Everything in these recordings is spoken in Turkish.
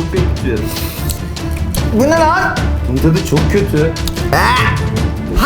Çok kötü. Bu ne lan? Bunun tadı çok kötü.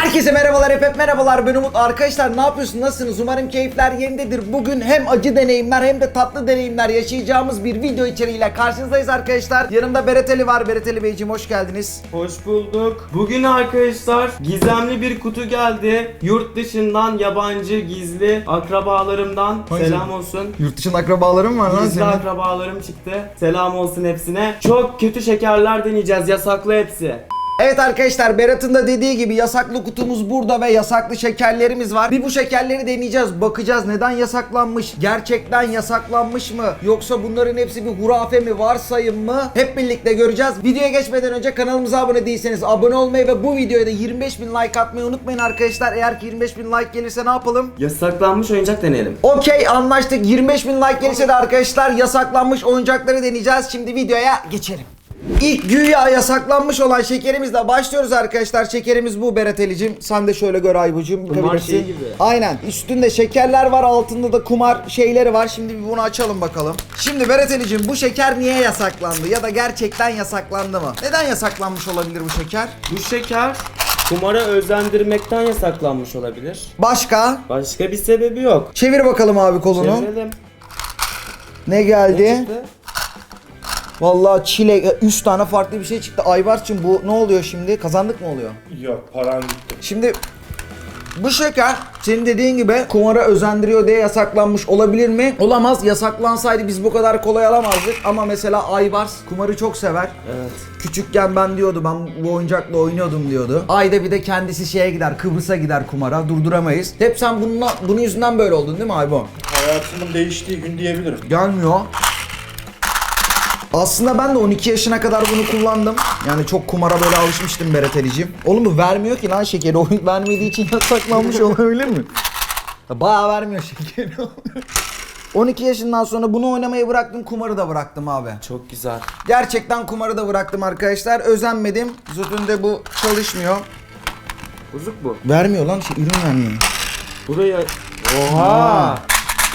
Herkese merhabalar, hep hep merhabalar. Ben Umut. Arkadaşlar ne yapıyorsunuz? Nasılsınız? Umarım keyifler yerindedir. Bugün hem acı deneyimler hem de tatlı deneyimler yaşayacağımız bir video içeriğiyle karşınızdayız arkadaşlar. Yanımda Bereteli var. Bereteli Beyciğim hoş geldiniz. Hoş bulduk. Bugün arkadaşlar gizemli bir kutu geldi. Yurt dışından yabancı gizli akrabalarımdan Hangi? selam olsun. Yurt dışında akrabalarım var lan Gizli senin. akrabalarım çıktı. Selam olsun hepsine. Çok kötü şekerler deneyeceğiz. Yasaklı hepsi. Evet arkadaşlar Berat'ın da dediği gibi yasaklı kutumuz burada ve yasaklı şekerlerimiz var. Bir bu şekerleri deneyeceğiz. Bakacağız neden yasaklanmış? Gerçekten yasaklanmış mı? Yoksa bunların hepsi bir hurafe mi? Varsayım mı? Hep birlikte göreceğiz. Videoya geçmeden önce kanalımıza abone değilseniz abone olmayı ve bu videoya da 25 bin like atmayı unutmayın arkadaşlar. Eğer ki 25 bin like gelirse ne yapalım? Yasaklanmış oyuncak deneyelim. Okey anlaştık. 25 bin like gelirse de arkadaşlar yasaklanmış oyuncakları deneyeceğiz. Şimdi videoya geçelim. İlk güya yasaklanmış olan şekerimizle başlıyoruz arkadaşlar. Şekerimiz bu Beretelicim. Sen de şöyle gör Aybucuğum. Kumar şeyi gibi. Aynen. Üstünde şekerler var, altında da kumar şeyleri var. Şimdi bir bunu açalım bakalım. Şimdi Beretelicim bu şeker niye yasaklandı ya da gerçekten yasaklandı mı? Neden yasaklanmış olabilir bu şeker? Bu şeker kumara özendirmekten yasaklanmış olabilir. Başka? Başka bir sebebi yok. Çevir bakalım abi kolunu. Çevirelim. Ne geldi? Ne çıktı? Vallahi çilek 3 tane farklı bir şey çıktı. Aybarçım bu ne oluyor şimdi? Kazandık mı oluyor? Yok paran gitti. Şimdi bu şeker senin dediğin gibi kumara özendiriyor diye yasaklanmış olabilir mi? Olamaz. Yasaklansaydı biz bu kadar kolay alamazdık. Ama mesela Aybars kumarı çok sever. Evet. Küçükken ben diyordu ben bu oyuncakla oynuyordum diyordu. Ayda bir de kendisi şeye gider Kıbrıs'a gider kumara durduramayız. Hep sen bununla, bunun yüzünden böyle oldun değil mi Aybo? Hayatımın değiştiği gün diyebilirim. Gelmiyor. Aslında ben de 12 yaşına kadar bunu kullandım. Yani çok kumara böyle alışmıştım Beretelicim. Oğlum bu vermiyor ki lan şekeri. Oyun vermediği için yasaklanmış olabilir mi? Bayağı vermiyor şekeri. 12 yaşından sonra bunu oynamayı bıraktım, kumarı da bıraktım abi. Çok güzel. Gerçekten kumarı da bıraktım arkadaşlar. Özenmedim. Zütünde bu çalışmıyor. Bozuk bu. Vermiyor lan, şey, ürün vermiyor. Buraya... Oha!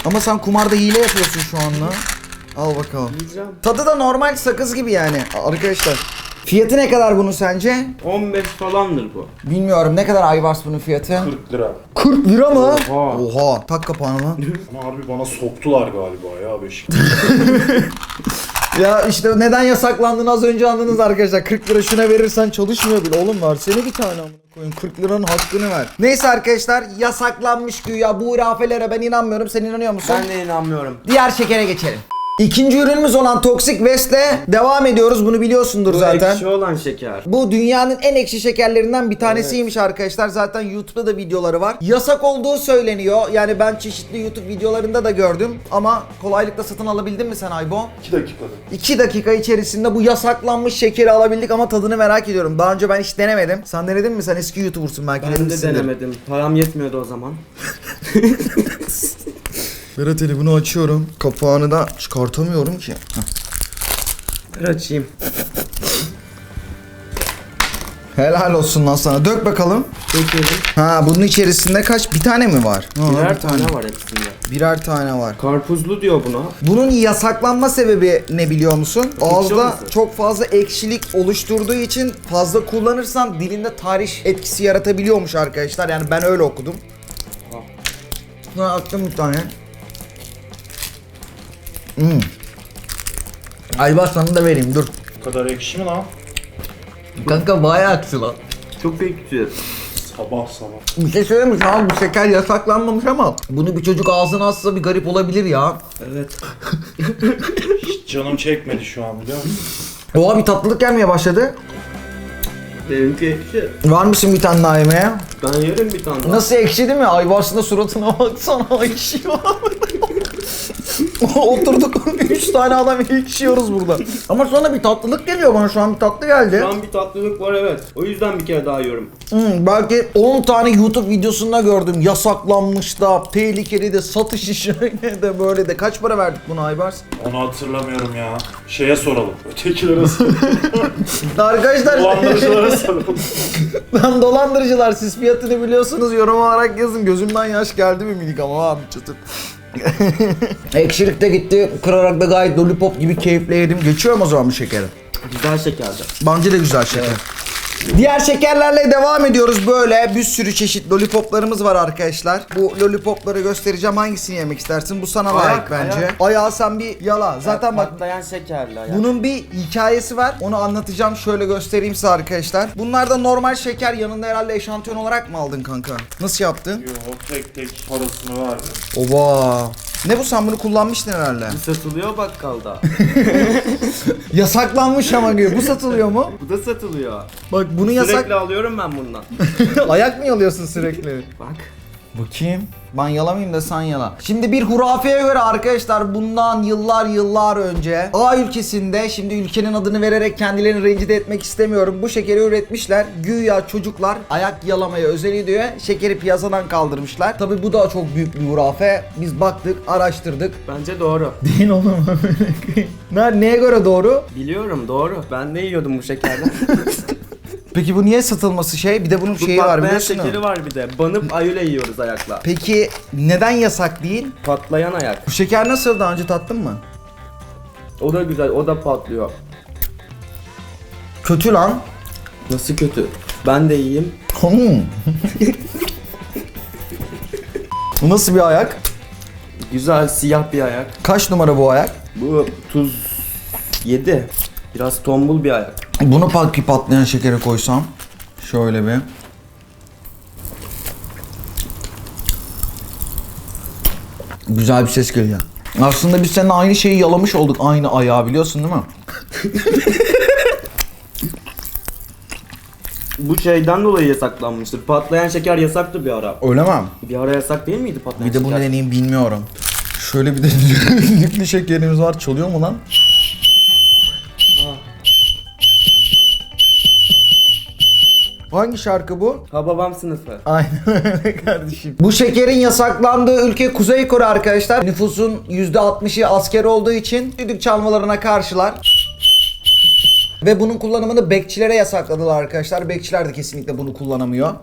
Ama sen kumarda hile yapıyorsun şu anda. Al bakalım. Yiyeceğim. Tadı da normal sakız gibi yani arkadaşlar. Fiyatı ne kadar bunun sence? 15 falandır bu. Bilmiyorum ne kadar Aybars bunun fiyatı? 40 lira. 40 lira mı? Oha. Oha. Tak kapağını lan. Ama harbi bana soktular galiba ya beş. ya işte neden yasaklandığını az önce anladınız arkadaşlar. 40 lira şuna verirsen çalışmıyor bile. Oğlum versene bir tane amına koyun. 40 liranın hakkını ver. Neyse arkadaşlar yasaklanmış güya bu hurafelere ben inanmıyorum. Sen inanıyor musun? Ben de inanmıyorum. Diğer şekere geçelim. İkinci ürünümüz olan Toxic West'le devam ediyoruz. Bunu biliyorsundur Bu zaten. ekşi olan şeker. Bu dünyanın en ekşi şekerlerinden bir tanesiymiş arkadaşlar. Zaten YouTube'da da videoları var. Yasak olduğu söyleniyor. Yani ben çeşitli YouTube videolarında da gördüm. Ama kolaylıkla satın alabildin mi sen Aybo? 2 dakikada. 2 dakika içerisinde bu yasaklanmış şekeri alabildik ama tadını merak ediyorum. Daha önce ben hiç denemedim. Sen denedin mi? Sen eski YouTuber'sın belki Ben de denemişsindir. denemedim. Param yetmiyordu o zaman. Berat Ali bunu açıyorum. Kapağını da çıkartamıyorum ki. Bir açayım. Helal olsun lan sana. Dök bakalım. Dökelim. Ha bunun içerisinde kaç? Bir tane mi var? Ha, Birer bir tane var hepsinde. Birer tane var. Karpuzlu diyor buna. Bunun yasaklanma sebebi ne biliyor musun? Ağızda olması. çok fazla ekşilik oluşturduğu için fazla kullanırsan dilinde tarih etkisi yaratabiliyormuş arkadaşlar. Yani ben öyle okudum. Buna attım bir tane. Hmm. Aybaş sana da vereyim dur. Bu kadar ekşi mi lan? Kanka bayağı aksi lan. Çok ekşi. Sabah sabah. Bir şey söyleyeyim mi? Tamam bu şeker yasaklanmamış ama bunu bir çocuk ağzına atsa bir garip olabilir ya. Evet. Hiç canım çekmedi şu an biliyor musun? Oha bir tatlılık gelmeye başladı. Benimki ekşi. Var mısın bir tane daha yemeye? Ben yerim bir tane daha. Nasıl ekşi değil mi? Aybars'ın da suratına baksana ekşiyor. Oturduk 3 tane adam ekşiyoruz burada. Ama sonra bir tatlılık geliyor bana şu an bir tatlı geldi. Şu an bir tatlılık var evet. O yüzden bir kere daha yiyorum. Hmm, belki 10 tane YouTube videosunda gördüm. Yasaklanmış da, tehlikeli de, satış işi de böyle de. Kaç para verdik buna Aybars? Onu hatırlamıyorum ya. Şeye soralım. Ötekilere soralım. Arkadaşlar Dolandırıcılara soralım. Lan dolandırıcılar siz fiyatını biliyorsunuz yorum olarak yazın. Gözümden yaş geldi mi minik ama abi çıtır. Ekşilik de gitti. Kırarak da gayet lollipop gibi keyifle yedim. Geçiyorum o zaman bu şekeri. Güzel şekerdi. Bence de güzel şeker. Diğer şekerlerle devam ediyoruz böyle. Bir sürü çeşit lollipoplarımız var arkadaşlar. Bu lollipopları göstereceğim. Hangisini yemek istersin? Bu sana Ayak, layık bence. ayak. Ayağı sen bir yala. Zaten bak Patlayan şekerli ayak. bunun bir hikayesi var. Onu anlatacağım. Şöyle göstereyim size arkadaşlar. Bunlar da normal şeker. Yanında herhalde eşantiyon olarak mı aldın kanka? Nasıl yaptın? Yo tek tek parasını verdi. Ova. Ne bu sen bunu kullanmıştın herhalde. Satılıyor bakkalda. Yasaklanmış ama diyor. Bu satılıyor mu? Bu da satılıyor. Bak bunu yasak. Sürekli alıyorum ben bundan. Ayak mı yalıyorsun sürekli? Bak. Bakayım. Ben yalamayayım da sen yala. Şimdi bir hurafeye göre arkadaşlar bundan yıllar yıllar önce A ülkesinde şimdi ülkenin adını vererek kendilerini rencide etmek istemiyorum. Bu şekeri üretmişler. Güya çocuklar ayak yalamaya özel ediyor. Şekeri piyasadan kaldırmışlar. Tabi bu da çok büyük bir hurafe. Biz baktık, araştırdık. Bence doğru. Değil oğlum. ne, neye göre doğru? Biliyorum doğru. Ben de yiyordum bu şekerden. Peki bu niye satılması şey? Bir de bunun bu şeyi var patlayan biliyorsun. şekeri var bir de. Banıp ayule yiyoruz ayakla. Peki neden yasak değil? Patlayan ayak. Bu şeker nasıl daha önce tattın mı? O da güzel. O da patlıyor. Kötü lan. Nasıl kötü? Ben de yiyeyim. Hmm. Bu nasıl bir ayak? Güzel siyah bir ayak. Kaç numara bu ayak? Bu tuz 7. Biraz tombul bir ayak. Bunu pat patlayan şekere koysam. Şöyle bir. Güzel bir ses geliyor. Aslında biz seninle aynı şeyi yalamış olduk. Aynı ayağı biliyorsun değil mi? Bu şeyden dolayı yasaklanmıştır. Patlayan şeker yasaktı bir ara. Öyle mi? Bir ara yasak değil miydi patlayan Bir de bunu şeker? deneyeyim bilmiyorum. Şöyle bir de lüklü şekerimiz var. Çalıyor mu lan? Hangi şarkı bu? Ha babam sınıfı. Aynen öyle kardeşim. Bu şekerin yasaklandığı ülke Kuzey Kore arkadaşlar. Nüfusun %60'ı asker olduğu için düdük çalmalarına karşılar. Ve bunun kullanımını bekçilere yasakladılar arkadaşlar. Bekçiler de kesinlikle bunu kullanamıyor.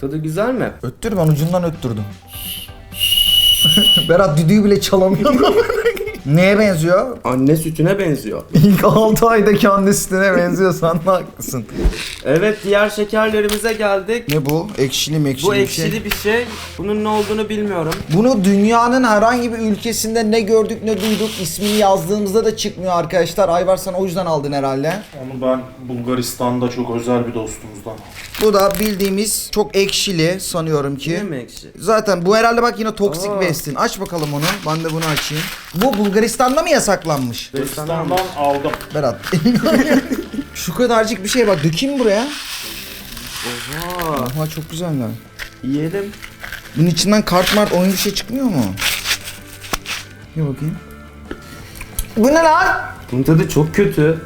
Tadı güzel mi? Öttür ben ucundan öttürdüm. Berat düdüğü bile çalamıyor. Neye benziyor? Anne sütüne benziyor. İlk 6 aydaki annesine benziyorsan da haklısın. Evet diğer şekerlerimize geldik. Ne bu? Ekşili mi ekşili Bu bir şey? ekşili bir şey. Bunun ne olduğunu bilmiyorum. Bunu dünyanın herhangi bir ülkesinde ne gördük ne duyduk ismini yazdığımızda da çıkmıyor arkadaşlar. Ayvar sen o yüzden aldın herhalde. Onu ben Bulgaristan'da çok özel bir dostumuzdan. Bu da bildiğimiz çok ekşili sanıyorum ki. Yine mi ekşi? Zaten bu herhalde bak yine toksik Aa. West'in. Aç bakalım onu. Ben de bunu açayım. Bu Bulgaristan'da mı yasaklanmış? Bulgaristan'dan aldım. Berat. Şu kadarcık bir şey bak dökeyim buraya. Oha. Oha çok güzeller. Yiyelim. Bunun içinden kart mart oyun bir şey çıkmıyor mu? Bir bakayım. Bu ne lan? Bunun tadı çok kötü.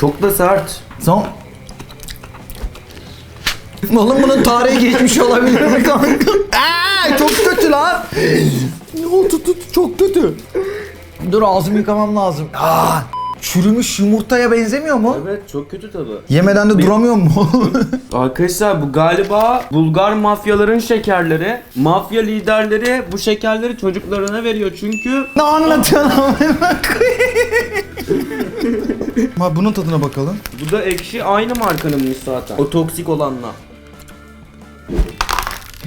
Çok da sert. Son. Oğlum bunun tarihi geçmiş olabilir mi kanka? Aa, çok kötü lan. Ne oldu tut çok kötü. Dur ağzımı yıkamam lazım. Aa, çürümüş yumurtaya benzemiyor mu? Evet çok kötü tadı. Yemeden de duramıyor mu? Arkadaşlar bu galiba Bulgar mafyaların şekerleri. Mafya liderleri bu şekerleri çocuklarına veriyor çünkü ne anlatıyorsun amına koyayım? Ha bunun tadına bakalım. bu da ekşi aynı markanınmış zaten. O toksik olanla.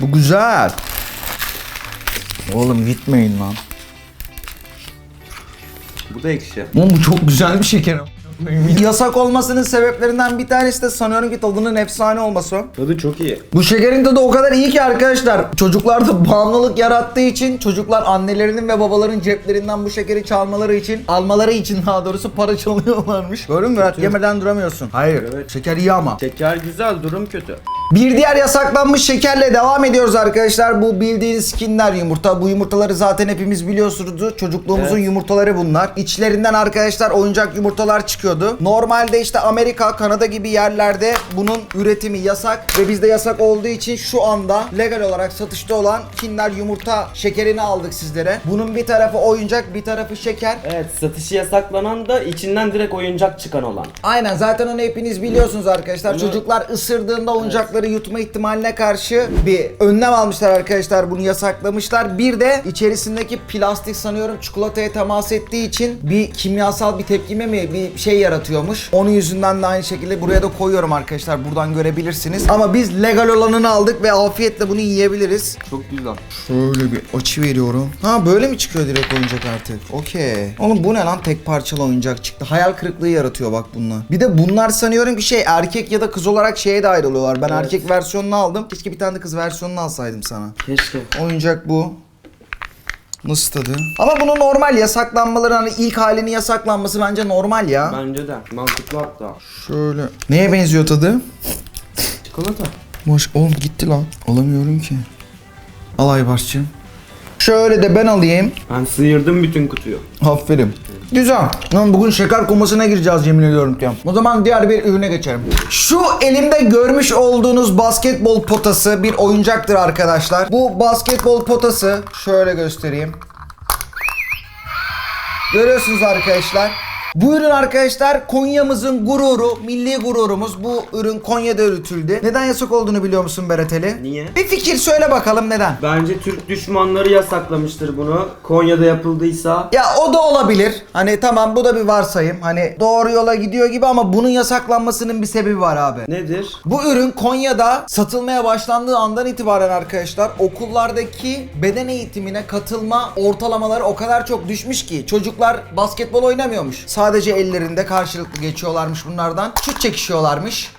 Bu güzel. Oğlum gitmeyin lan. Bu da ekşi. Oğlum bu çok güzel bir şeker. Yasak olmasının sebeplerinden bir tanesi de sanıyorum ki tadının efsane olması. Tadı çok iyi. Bu şekerin tadı o kadar iyi ki arkadaşlar. Çocuklarda bağımlılık yarattığı için çocuklar annelerinin ve babaların ceplerinden bu şekeri çalmaları için, almaları için daha doğrusu para çalıyorlarmış. Gördün mü Murat? Yemeden duramıyorsun. Hayır. Evet. Şeker iyi ama. Şeker güzel, durum kötü. Bir diğer yasaklanmış şekerle devam ediyoruz arkadaşlar. Bu bildiğiniz Kinder yumurta. Bu yumurtaları zaten hepimiz biliyorsunuz. Çocukluğumuzun Evet. yumurtaları bunlar. İçlerinden arkadaşlar oyuncak yumurtalar çıkıyordu. Normalde işte Amerika, Kanada gibi yerlerde bunun üretimi yasak ve bizde yasak olduğu için şu anda legal olarak satışta olan Kinder yumurta şekerini aldık sizlere. Bunun bir tarafı oyuncak, bir tarafı şeker. Evet satışı yasaklanan da içinden direkt oyuncak çıkan olan. Aynen zaten onu hepiniz biliyorsunuz arkadaşlar. Bunu- Çocuklar ısırdığında oyuncakları yutma ihtimaline karşı bir önlem almışlar arkadaşlar. Bunu yasaklamışlar. Bir de içerisindeki plastik sanıyorum çikolataya temas ettiği için bir kimyasal bir tepkime mi bir şey yaratıyormuş. Onun yüzünden de aynı şekilde buraya da koyuyorum arkadaşlar. Buradan görebilirsiniz. Ama biz legal olanını aldık ve afiyetle bunu yiyebiliriz. Çok güzel. Şöyle bir açı veriyorum. Ha böyle mi çıkıyor direkt oyuncak artık? Okey. Oğlum bu ne lan tek parçalı oyuncak çıktı. Hayal kırıklığı yaratıyor bak bunlar. Bir de bunlar sanıyorum ki şey erkek ya da kız olarak şeye de ayrılıyorlar. Ben Evet. Erkek versiyonunu aldım. Keşke bir tane de kız versiyonunu alsaydım sana. Keşke. Oyuncak bu. Nasıl tadı? Ama bunu normal yasaklanmaları hani ilk halini yasaklanması bence normal ya. Bence de. Mantıklı hatta. Şöyle. Neye benziyor tadı? Çikolata. Boş oğlum gitti lan. Alamıyorum ki. Al Aybars'cığım. Şöyle de ben alayım. Ben sıyırdım bütün kutuyu. Aferin. Güzel. Lan bugün şeker komasına gireceğiz yemin ediyorum ki. O zaman diğer bir ürüne geçelim. Şu elimde görmüş olduğunuz basketbol potası bir oyuncaktır arkadaşlar. Bu basketbol potası şöyle göstereyim. Görüyorsunuz arkadaşlar. Bu ürün arkadaşlar Konya'mızın gururu, milli gururumuz. Bu ürün Konya'da üretildi. Neden yasak olduğunu biliyor musun Berateli? Niye? Bir fikir söyle bakalım neden? Bence Türk düşmanları yasaklamıştır bunu. Konya'da yapıldıysa. Ya o da olabilir. Hani tamam bu da bir varsayım. Hani doğru yola gidiyor gibi ama bunun yasaklanmasının bir sebebi var abi. Nedir? Bu ürün Konya'da satılmaya başlandığı andan itibaren arkadaşlar okullardaki beden eğitimine katılma ortalamaları o kadar çok düşmüş ki çocuklar basketbol oynamıyormuş. Sadece ellerinde karşılıklı geçiyorlarmış bunlardan. Şut çekişiyorlarmış.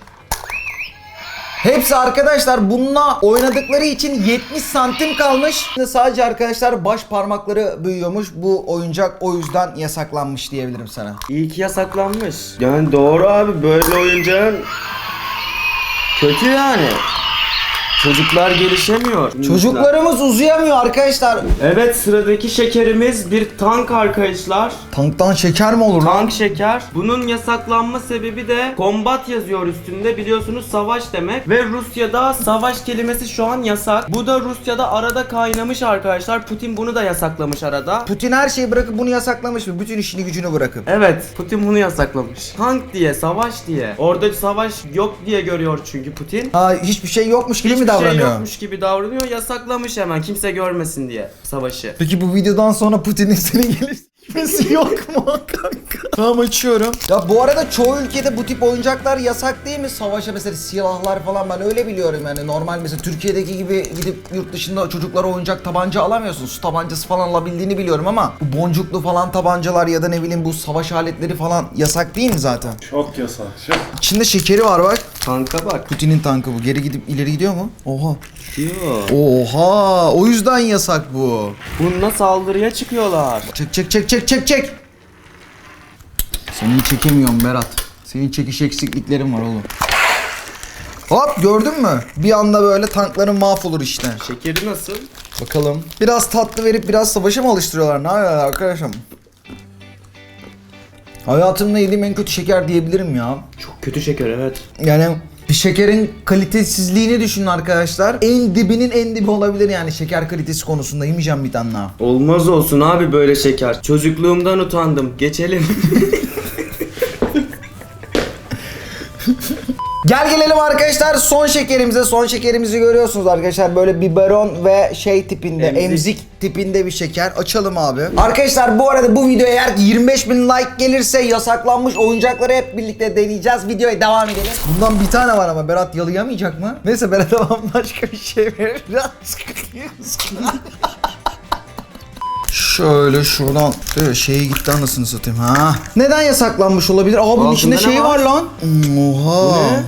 Hepsi arkadaşlar bununla oynadıkları için 70 santim kalmış. Şimdi Sadece arkadaşlar baş parmakları büyüyormuş. Bu oyuncak o yüzden yasaklanmış diyebilirim sana. İyi ki yasaklanmış. Yani doğru abi böyle oyuncağın kötü yani. Çocuklar gelişemiyor. Çocuklarımız uzayamıyor arkadaşlar. Evet sıradaki şekerimiz bir tank arkadaşlar. Tanktan şeker mi olur lan? Tank şeker. Bunun yasaklanma sebebi de kombat yazıyor üstünde biliyorsunuz savaş demek. Ve Rusya'da savaş kelimesi şu an yasak. Bu da Rusya'da arada kaynamış arkadaşlar. Putin bunu da yasaklamış arada. Putin her şeyi bırakıp bunu yasaklamış mı? Bütün işini gücünü bırakıp. Evet, Putin bunu yasaklamış. Tank diye, savaş diye. Orada savaş yok diye görüyor çünkü Putin. Ha hiçbir şey yokmuş gibi mi Şey davranıyor? yokmuş gibi davranıyor. Yasaklamış hemen kimse görmesin diye savaşı. Peki bu videodan sonra Putin'in seni gelişmesi yok mu kanka? Tamam açıyorum. Ya bu arada çoğu ülkede bu tip oyuncaklar yasak değil mi? Savaşa mesela silahlar falan ben öyle biliyorum yani. Normal mesela Türkiye'deki gibi gidip yurt dışında çocuklara oyuncak tabanca alamıyorsun. Su tabancası falan alabildiğini biliyorum ama bu boncuklu falan tabancalar ya da ne bileyim bu savaş aletleri falan yasak değil mi zaten? Çok yasak. Çok. İçinde şekeri var bak. Tanka bak. Putin'in tankı bu. Geri gidip ileri gidiyor mu? Oha. Diyor. Oha. O yüzden yasak bu. Bununla saldırıya çıkıyorlar. Çek çek çek çek çek çek. Seni çekemiyorum Berat. Senin çekiş eksikliklerin var oğlum. Hop gördün mü? Bir anda böyle tankların mahvolur işte. Şekeri nasıl? Bakalım. Biraz tatlı verip biraz savaşa mı alıştırıyorlar? Ne yapıyorlar arkadaşım? Hayatımda yediğim en kötü şeker diyebilirim ya. Çok kötü şeker evet. Yani bir şekerin kalitesizliğini düşünün arkadaşlar. En dibinin en dibi olabilir yani şeker kalitesi konusunda. Yemeyeceğim bir tane daha. Olmaz olsun abi böyle şeker. Çocukluğumdan utandım. Geçelim. Gel gelelim arkadaşlar son şekerimize. Son şekerimizi görüyorsunuz arkadaşlar. Böyle biberon ve şey tipinde, Emzik. emzik, tipinde bir şeker. Açalım abi. Arkadaşlar bu arada bu videoya eğer ki 25 bin like gelirse yasaklanmış oyuncakları hep birlikte deneyeceğiz. Videoya devam edelim. Bundan bir tane var ama Berat yalayamayacak mı? Neyse Berat'a başka bir şey verir. Şöyle şuradan şöyle şeye gitti anasını satayım ha. Neden yasaklanmış olabilir? Aa bunun Altında içinde ne şey var var? lan. Oha. ne?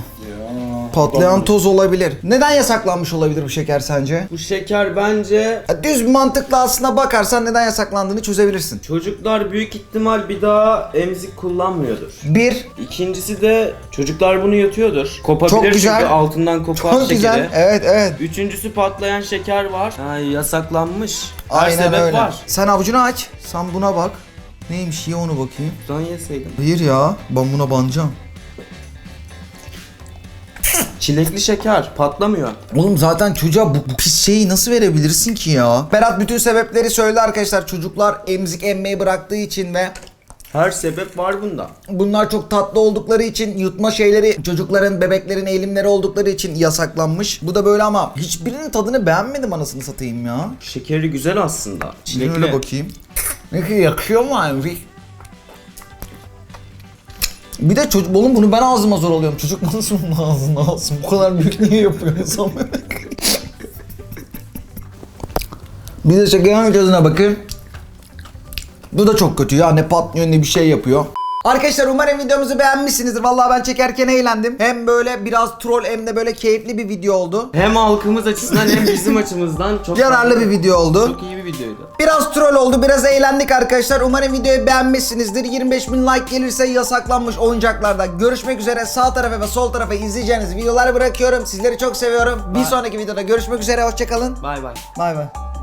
Patlayan toz olabilir. Neden yasaklanmış olabilir bu şeker sence? Bu şeker bence Ya Düz mantıklı aslına bakarsan neden yasaklandığını çözebilirsin. çocuklar büyük ihtimal bir daha emzik kullanmıyordur. Bir, İkincisi de çocuklar bunu yutuyordur. Kopabilir Çok güzel. çünkü altından kopar çok şekeri. güzel. Evet evet. Üçüncüsü patlayan şeker var. Ha, yasaklanmış. Her Aynen sebep öyle. var. Sen avucunu aç. Sen buna bak. Neymiş ye onu bakayım. Şuradan yeseydim. Hayır ya ben buna banacağım. Çilekli şeker patlamıyor. Oğlum zaten çocuğa bu, bu pis şeyi nasıl verebilirsin ki ya? Berat bütün sebepleri söyledi arkadaşlar. Çocuklar emzik emmeyi bıraktığı için ve Her sebep var bunda. bunlar çok tatlı oldukları için yutma şeyleri çocukların bebeklerin eğilimleri oldukları için yasaklanmış. Bu da böyle ama hiçbirinin tadını beğenmedim anasını satayım ya. Şekeri güzel aslında. Çilekli. Öyle bakayım. Ne ki yakışıyor mu emzik? Bir de çocuk oğlum bunu ben ağzıma zor alıyorum. Çocuk nasıl bunun ağzına alsın? Bu kadar büyük niye yapıyor insan? bir de şekerin tadına bakın. Bu da çok kötü ya. Ne patlıyor ne bir şey yapıyor. Arkadaşlar umarım videomuzu beğenmişsinizdir. Vallahi ben çekerken eğlendim. Hem böyle biraz troll hem de böyle keyifli bir video oldu. Hem halkımız açısından hem bizim açımızdan çok Yararlı bir video oldu. Çok iyi bir videoydu. Biraz troll oldu, biraz eğlendik arkadaşlar. Umarım videoyu beğenmişsinizdir. 25 bin like gelirse yasaklanmış oyuncaklarda görüşmek üzere. Sağ tarafa ve sol tarafa izleyeceğiniz videoları bırakıyorum. Sizleri çok seviyorum. Bir sonraki videoda görüşmek üzere. Hoşçakalın. Bay bay. Bay bay.